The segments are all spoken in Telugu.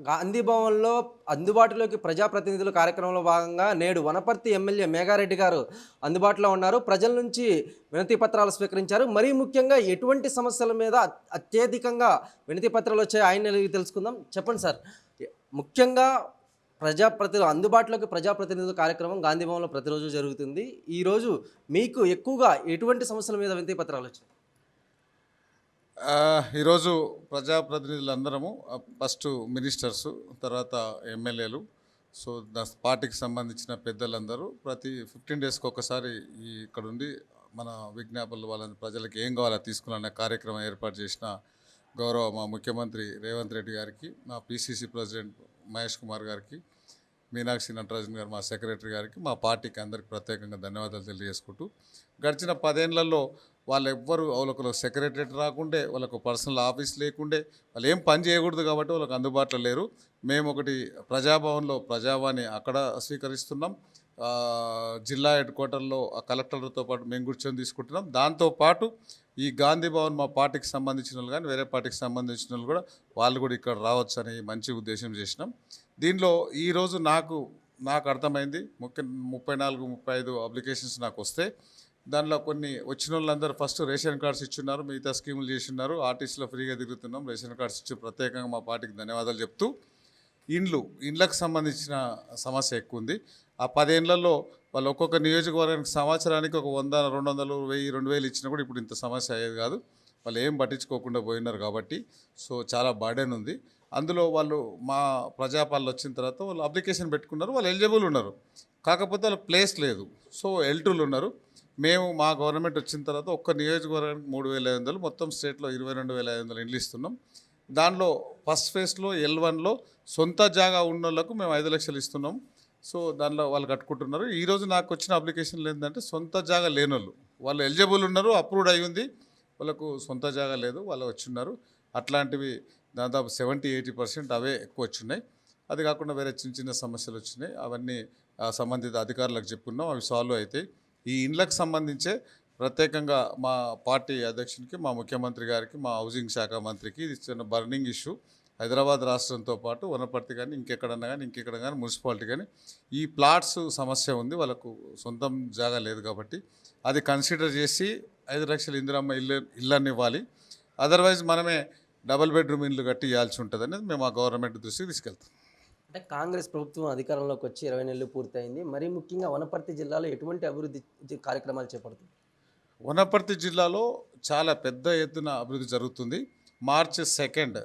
గాంధీ భవన్లో అందుబాటులోకి ప్రజాప్రతినిధుల కార్యక్రమంలో భాగంగా నేడు వనపర్తి ఎమ్మెల్యే మేఘారెడ్డి గారు అందుబాటులో ఉన్నారు. ప్రజల నుంచి వినతి పత్రాలు స్వీకరించారు. మరీ ముఖ్యంగా ఎటువంటి సమస్యల మీద అత్యధికంగా వినతి పత్రాలు వచ్చాయి ఆయన తెలుసుకుందాం. చెప్పండి సార్. ముఖ్యంగా ప్రజాప్రతినిధులు అందుబాటులోకి ప్రజాప్రతినిధుల కార్యక్రమం గాంధీ భవన్లో ప్రతిరోజు జరుగుతుంది. ఈరోజు మీకు ఎక్కువగా ఎటువంటి సమస్యల మీద వినతి పత్రాలు వచ్చాయి? ఈరోజు ప్రజాప్రతినిధులందరము ఫస్ట్ మినిస్టర్స్ తర్వాత ఎమ్మెల్యేలు. సో దా పార్టీకి సంబంధించిన పెద్దలందరూ ప్రతి ఫిఫ్టీన్ డేస్కి ఒకసారి ఇక్కడ ఉండి మన విజ్ఞాపనలు వాళ్ళని ప్రజలకు ఏం కావాలో తీసుకున్న కార్యక్రమం ఏర్పాటు చేసిన గౌరవ మా ముఖ్యమంత్రి రేవంత్ రెడ్డి గారికి మా పిసిసి ప్రెసిడెంట్ మహేష్ కుమార్ గారికి మీనాక్షి నటరాజన్ గారు మా సెక్రటరీ గారికి మా పార్టీకి అందరికి ప్రత్యేకంగా ధన్యవాదాలు తెలియజేసుకుంటూ గడిచిన పదేళ్ళలో వాళ్ళెవ్వరు వాళ్ళకు సెక్రటరేట్ రాకుండే వాళ్ళకు పర్సనల్ ఆఫీస్ లేకుండే వాళ్ళు ఏం పని చేయకూడదు కాబట్టి వాళ్ళకి అందుబాటులో లేరు. మేము ఒకటి ప్రజాభవన్లో ప్రజావాణి అక్కడ స్వీకరిస్తున్నాం. జిల్లా హెడ్ క్వార్టర్లో ఆ కలెక్టర్లతో పాటు మేము కూర్చొని తీసుకుంటున్నాం. దాంతోపాటు ఈ గాంధీ భవన్ మా పార్టీకి సంబంధించిన వాళ్ళు కానీ వేరే పార్టీకి సంబంధించిన వాళ్ళు కూడా వాళ్ళు కూడా ఇక్కడ రావచ్చు అని మంచి ఉద్దేశం చేసినాం. దీనిలో ఈరోజు నాకు నాకు అర్థమైంది ముఖ్య ముప్పై నాలుగు ముప్పై ఐదు అప్లికేషన్స్ నాకు వస్తే దానిలో కొన్ని వచ్చిన వాళ్ళందరూ ఫస్ట్ రేషన్ కార్డ్స్ ఇచ్చున్నారు మిగతా స్కీములు చేస్తున్నారు. ఆర్టీసీలో ఫ్రీగా తిరుగుతున్నాం రేషన్ కార్డ్స్ ఇచ్చి ప్రత్యేకంగా మా పార్టీకి ధన్యవాదాలు చెప్తూ ఇండ్లు ఇండ్లకు సంబంధించిన సమస్య ఎక్కువ ఉంది ఆ పదేళ్ళలో వాళ్ళు ఒక్కొక్క నియోజకవర్గానికి సంవత్సరానికి ఒక వంద రెండు వందలు వెయ్యి రెండు వేలు ఇచ్చినా కూడా ఇప్పుడు ఇంత సమస్య అయ్యేది కాదు. వాళ్ళు ఏం పట్టించుకోకుండా పోయినారు కాబట్టి సో చాలా బర్డెన్ ఉంది. అందులో వాళ్ళు మా ప్రజాపాలన వచ్చిన తర్వాత వాళ్ళు అప్లికేషన్ పెట్టుకున్నారు వాళ్ళు ఎలిజిబుల్ ఉన్నారు. కాకపోతే వాళ్ళకి ప్లేస్ లేదు. సో ఎల్టూలు ఉన్నారు. మేము మా గవర్నమెంట్ వచ్చిన తర్వాత ఒక్క నియోజకవర్గానికి మూడు వేల ఐదు వందలు మొత్తం స్టేట్లో ఇరవై రెండు వేల ఐదు వందలు ఇండ్లు ఇస్తున్నాం. దానిలో ఫస్ట్ ఫేజ్లో ఎల్ వన్లో సొంత జాగా ఉన్న వాళ్ళకు మేము ఐదు లక్షలు ఇస్తున్నాం. సో దానిలో వాళ్ళు కట్టుకుంటున్నారు. ఈరోజు నాకు వచ్చిన అప్లికేషన్లు ఏంటంటే సొంత జాగా లేనోళ్ళు. వాళ్ళు ఎలిజిబుల్ ఉన్నారు అప్రూవ్డ్ అయి ఉంది. వాళ్ళకు సొంత జాగా లేదు వాళ్ళు వచ్చిన్నారు అట్లాంటివి దాదాపు సెవెంటీ ఎయిటీ పర్సెంట్ అవే ఎక్కువ వచ్చినాయి అది కాకుండా వేరే చిన్న చిన్న సమస్యలు వచ్చినాయి. అవన్నీ సంబంధిత అధికారులకు చెప్పుకున్నాం అవి సాల్వ్ అవుతాయి. ఈ ఇండ్లకు సంబంధించే ప్రత్యేకంగా మా పార్టీ అధ్యక్షునికి మా ముఖ్యమంత్రి గారికి మా హౌసింగ్ శాఖ మంత్రికి ఇది చిన్న బర్నింగ్ ఇష్యూ. హైదరాబాద్ రాష్ట్రంతో పాటు వనపర్తి కానీ ఇంకెక్కడన్నా కానీ ఇంకెక్కడ కానీ మున్సిపాలిటీ కానీ ఈ ప్లాట్స్ సమస్య ఉంది. వాళ్ళకు సొంతం జాగా లేదు కాబట్టి అది కన్సిడర్ చేసి ఐదు లక్షలు ఇందిరమ్మ ఇల్లు ఇళ్ళని ఇవ్వాలి. అదర్వైజ్ మనమే డబల్ బెడ్రూమ్ ఇల్లు కట్టి ఇవ్వాల్సి ఉంటుంది అనేది మేము ఆ గవర్నమెంట్ దృష్టికి తీసుకెళ్తాం. అంటే కాంగ్రెస్ ప్రభుత్వం అధికారంలోకి వచ్చి ఇరవై నెలలు పూర్తయింది. మరీ ముఖ్యంగా వనపర్తి జిల్లాలో ఎటువంటి అభివృద్ధి కార్యక్రమాలు చేపడుతుంది? వనపర్తి జిల్లాలో చాలా పెద్ద ఎత్తున అభివృద్ధి జరుగుతుంది. మార్చ్ సెకండ్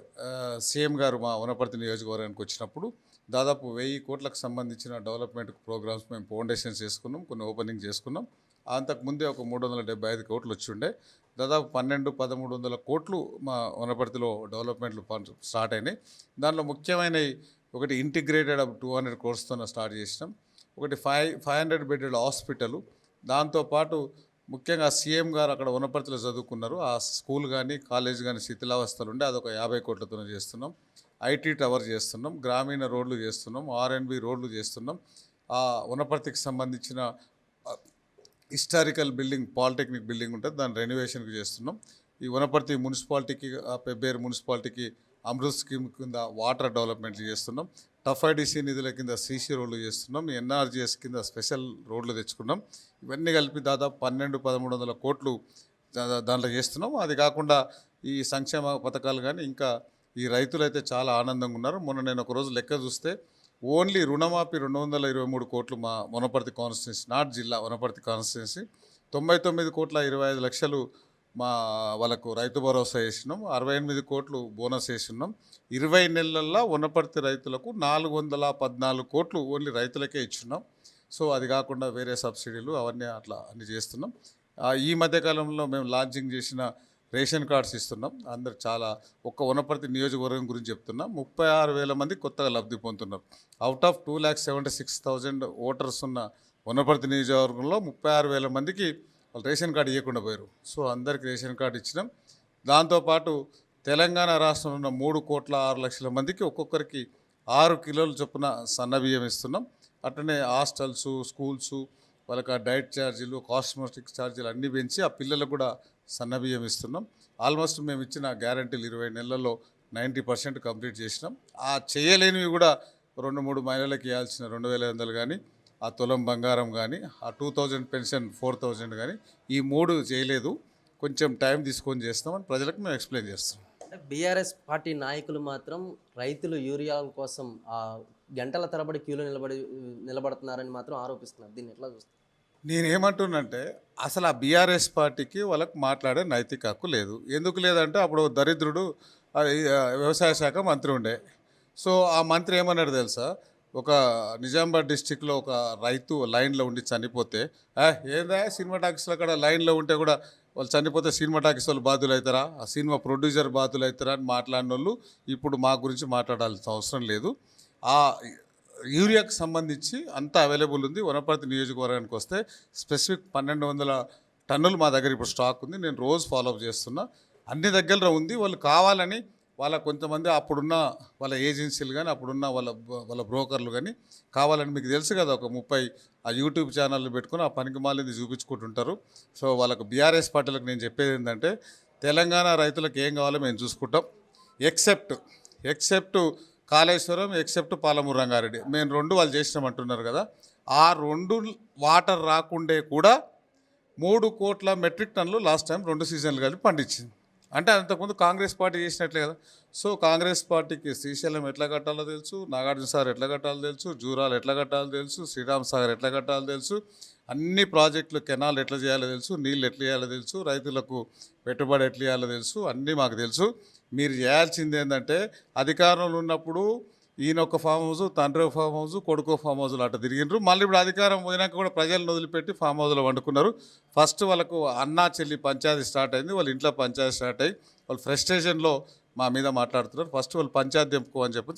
సీఎం గారు మా వనపర్తి నియోజకవర్గానికి వచ్చినప్పుడు దాదాపు వెయ్యి కోట్లకు సంబంధించిన డెవలప్మెంట్ ప్రోగ్రామ్స్ మేము ఫౌండేషన్స్ చేసుకున్నాం కొన్ని ఓపెనింగ్ చేసుకున్నాం. అంతకు ముందే ఒక మూడు వందల డెబ్బై ఐదు కోట్లు వచ్చి ఉండే దాదాపు పన్నెండు పదమూడు వందల కోట్లు మా వనపర్తిలో డెవలప్మెంట్లు స్టార్ట్ అయినాయి. దానిలో ముఖ్యమైనవి ఒకటి ఇంటిగ్రేటెడ్ టూ హండ్రెడ్ కోర్స్తో స్టార్ట్ చేసినాం. ఒకటి five five hundred bedded hospital. దాంతోపాటు ముఖ్యంగా సీఎం గారు అక్కడ వనపర్తిలో చదువుకున్నారు. ఆ స్కూల్ కానీ కాలేజ్ కానీ శిథిలావస్థలు ఉండే అదొక యాభై కోట్లతో చేస్తున్నాం. ఐటీ టవర్ చేస్తున్నాం. గ్రామీణ రోడ్లు చేస్తున్నాం. ఆర్ఎన్బి రోడ్లు చేస్తున్నాం. ఆ వనపర్తికి సంబంధించిన హిస్టారికల్ బిల్డింగ్ పాలిటెక్నిక్ బిల్డింగ్ ఉంటుంది. దాని రెనోవేషన్కి చేస్తున్నాం. ఈ వనపర్తి మున్సిపాలిటీకి పెబ్బేరు మున్సిపాలిటీకి అమృత్ స్కీమ్ కింద వాటర్ డెవలప్మెంట్ చేస్తున్నాం. టఫ్ నిధుల కింద సీసీ రోడ్లు చేస్తున్నాం. ఎన్ఆర్జీఎస్ కింద స్పెషల్ రోడ్లు తెచ్చుకున్నాం. ఇవన్నీ కలిపి దాదాపు పన్నెండు పదమూడు వందల కోట్లు దా- దాంట్లో చేస్తున్నాం. అది కాకుండా ఈ సంక్షేమ పథకాలు కానీ ఇంకా ఈ రైతులు అయితే చాలా ఆనందంగా ఉన్నారు. మొన్న నేను ఒక రోజు లెక్క చూస్తే ఓన్లీ రుణమాఫీ రెండు వందల ఇరవై మూడు కోట్లు మా వనపర్తి కాన్స్టిట్యున్సీ నాట్ జిల్లా వనపర్తి కాన్స్టిట్యున్సీ తొంభై తొమ్మిది కోట్ల ఇరవై ఐదు లక్షలు మా వాళ్ళకు రైతు భరోసా వేసినాం. అరవై ఎనిమిది కోట్లు బోనస్ వేసినాం. ఇరవై నెలల్లో ఉన్నపర్తి రైతులకు నాలుగు వందల పద్నాలుగు కోట్లు ఓన్లీ రైతులకే ఇచ్చున్నాం సో అది కాకుండా వేరే సబ్సిడీలు అవన్నీ అట్లా అన్ని చేస్తున్నాం. ఈ మధ్యకాలంలో మేము లాంచింగ్ చేసిన రేషన్ కార్డ్స్ ఇస్తున్నాం. అందరు చాలా ఒక్క వనపర్తి నియోజకవర్గం గురించి చెప్తున్నాం. ముప్పై ఆరు వేల మంది కొత్తగా లబ్ధి పొందుతున్నారు. Out of two lakhs seventy six thousand voters ఉన్న వనపర్తి నియోజకవర్గంలో ముప్పై ఆరు వేల మందికి వాళ్ళు రేషన్ కార్డు ఇవ్వకుండా పోయారు. సో అందరికి రేషన్ కార్డు ఇచ్చినాం. దాంతోపాటు తెలంగాణ రాష్ట్రంలో ఉన్న మూడు కోట్ల ఆరు లక్షల మందికి ఒక్కొక్కరికి ఆరు కిలోలు చొప్పున సన్నబియ్యం ఇస్తున్నాం. అట్లనే హాస్టల్స్ స్కూల్స్ వాళ్ళకి ఆ డైట్ ఛార్జీలు కాస్మెటిక్ ఛార్జీలు అన్నీ పెంచి ఆ పిల్లలకు కూడా సన్నబియ్యం ఇస్తున్నాం. ఆల్మోస్ట్ మేము ఇచ్చిన గ్యారంటీలు ఇరవై నెలల్లో నైంటీ పర్సెంట్ కంప్లీట్ చేసినాం. ఆ చేయలేనివి కూడా రెండు మూడు మహిళలకు ఇవ్వాల్సిన రెండు వేల ఐదు వందలు కానీ ఆ తులం బంగారం కానీ ఆ two thousand pension four thousand కానీ ఈ మూడు చేయలేదు. కొంచెం టైం తీసుకొని చేస్తామని ప్రజలకు మేము ఎక్స్ప్లెయిన్ చేస్తాం బీఆర్ఎస్ పార్టీ నాయకులు మాత్రం రైతులు యూరియాల కోసం ఆ గంటల తరబడి క్యూలో నిలబడి నిలబడుతున్నారని మాత్రం ఆరోపిస్తున్నారు. దీన్ని ఎట్లా చూస్తారు? నేనేమంటున్నంటే అసలు ఆ బీఆర్ఎస్ పార్టీకి వాళ్ళకి మాట్లాడే నైతిక హక్కు లేదు. ఎందుకు లేదంటే అప్పుడు దరిద్రుడు వ్యవసాయ శాఖ మంత్రి ఉండే. సో ఆ మంత్రి ఏమన్నాడు తెలుసా? ఒక నిజామాబాద్ డిస్టిక్లో ఒక రైతు లైన్లో ఉండి చనిపోతే ఏందా సినిమా టాకీస్లో అక్కడ లైన్లో ఉంటే కూడా వాళ్ళు చనిపోతే సినిమా టాకీస్ వాళ్ళు బాధ్యులు అవుతారా ఆ సినిమా ప్రొడ్యూసర్ బాధ్యులు అవుతారా అని మాట్లాడిన వాళ్ళు ఇప్పుడు మా గురించి మాట్లాడాల్సిన అవసరం లేదు. ఆ యూరియాకు సంబంధించి అంతా అవైలబుల్ ఉంది. వనపర్తి నియోజకవర్గానికి వస్తే స్పెసిఫిక్ పన్నెండు వందల టన్నులు మా దగ్గర ఇప్పుడు స్టాక్ ఉంది. నేను రోజు ఫాలోఅప్ చేస్తున్నా. అన్ని దగ్గర ఉంది. వాళ్ళు కావాలని వాళ్ళ కొంతమంది అప్పుడున్న వాళ్ళ ఏజెన్సీలు కానీ అప్పుడున్న వాళ్ళ వాళ్ళ బ్రోకర్లు కానీ కావాలని మీకు తెలుసు కదా ఒక ముప్పై ఆ యూట్యూబ్ ఛానళ్ళు పెట్టుకుని ఆ పనికి మాలింది చూపించుకుంటుంటారు. సో వాళ్ళకు బీఆర్ఎస్ పార్టీలకు నేను చెప్పేది ఏంటంటే తెలంగాణ రైతులకు ఏం కావాలో మేము చూసుకుంటాం. Except except Kaleshwaram except Palamuru Rangareddy మేము రెండు వాళ్ళు చేసినామంటున్నారు కదా ఆ రెండు వాటర్ రాకుండే కూడా మూడు కోట్ల మెట్రిక్ టన్నులు లాస్ట్ టైం రెండు సీజన్లు కలిపి పండించింది. అంటే అంతకుముందు కాంగ్రెస్ పార్టీ చేసినట్లే కదా. సో కాంగ్రెస్ పార్టీకి శ్రీశైలం ఎట్లా కట్టాలో తెలుసు నాగార్జున సార్ ఎట్లా కట్టాలో తెలుసు జూరాలు ఎట్లా కట్టాలో తెలుసు శ్రీరామ్ సాగర్ ఎట్లా కట్టాలో తెలుసు అన్ని ప్రాజెక్టులు కెనాల్ ఎట్లా చేయాలో తెలుసు నీళ్ళు ఎట్లా చేయాలో తెలుసు రైతులకు పెట్టుబడి ఎట్లా చేయాలో తెలుసు అన్నీ మాకు తెలుసు. మీరు చేయాల్సింది ఏంటంటే అధికారంలో ఉన్నప్పుడు ఈయన ఒక ఫామ్ హౌస్ తండ్రి ఒక ఫామ్ హౌస్ కొడుకు ఫామ్ హౌస్లో అట్లా తిరిగినారు మళ్ళీ ఇప్పుడు అధికారం పోయినాక కూడా ప్రజలను వదిలిపెట్టి ఫామ్ హౌస్లో వండుకున్నారు. ఫస్ట్ వాళ్ళకు అన్నా చెల్లి పంచాయతీ స్టార్ట్ అయింది. వాళ్ళ ఇంట్లో పంచాయతీ స్టార్ట్ అయ్యి వాళ్ళు ఫ్రస్ట్రేషన్లో మా మీద మాట్లాడుతున్నారు. ఫస్ట్ వాళ్ళు పంచాయతీ తెంపుకో అని చెప్పి